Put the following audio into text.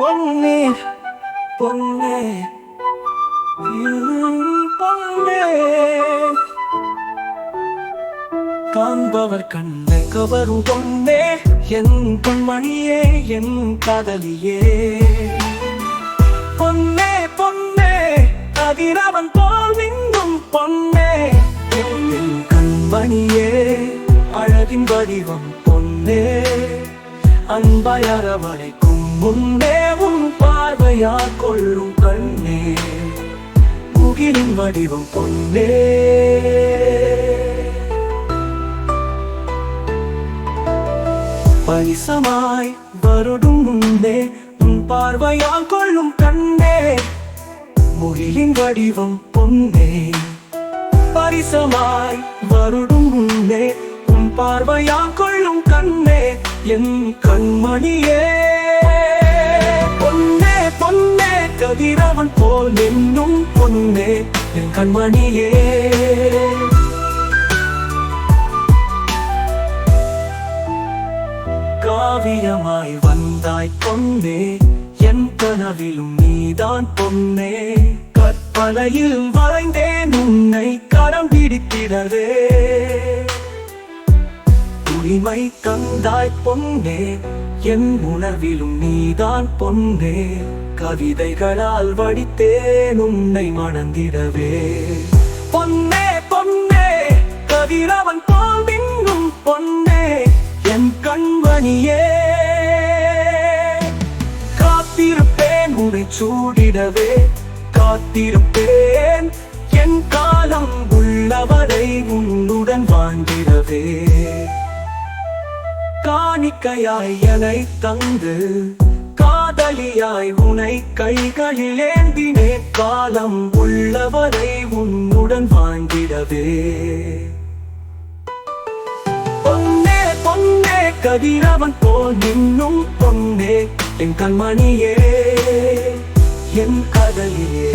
பொன்னே பொன்னே உம், பொன்னே காண்பவர் கண்ணை கவரும் பொன்னே என் பொன்மணியே என் காதலியே. பொன்னே பொன்னே கதிரவன் போல் நின்றும் பொன்னே என் கண்மணியே அழகின் வடிவம் பொன்னே அன்பாய் அரவணைக்கும் முன்னே உன் கொள்ளும் கண்ணே. முகிலின் வடிவம் பொன்னே. பரிசமாய் வருடும் முன்னே உன் பார்வையால் கொள்ளும் கண்ணே. முகிலின் வடிவம் பொன்னே. பரிசமாய் வருடும் முன்னே உன் பார்வையால் கொள்ளும் கண்ணே. என் கண்மணியே. கதிரவன் போல் நின்னும் பொன்னே என் கண்மணியே. காவியமாய் வந்தாய் பொன்னே என் கனவிலும் நீதான் பொன்னே. கற்பனையில் வரைந்தேன் உன்னை கரம் பிடித்திடவே. உரிமை தந்தாய் பொன்னே என் உணர்விலும் நீதான் பொன்னே. கவிதைகளால் வடித்தேன் உன்னை மணந்திடவே. பொன்னே பொன்னே கதிரவன் போல் மின்னும் பொன்னே. என் கண்மணியே காத்திருப்பேன் உன்னை சூடிடவே. காத்திருப்பேன் என் காலம் உள்ளவரை உன்னுடன் வாழ்ந்திடவே காணிக்கையாய் என்னை தந்து காதலியாய் உனை கைகளில் ஏந்தினே காலம் உள்ளவரை உன்னுடன் வாழ்ந்திடவே பொன்னே பொன்னே கதிரவன் போல் நின்னும் பொன்னே என் கண்மணியே என் கதலியே.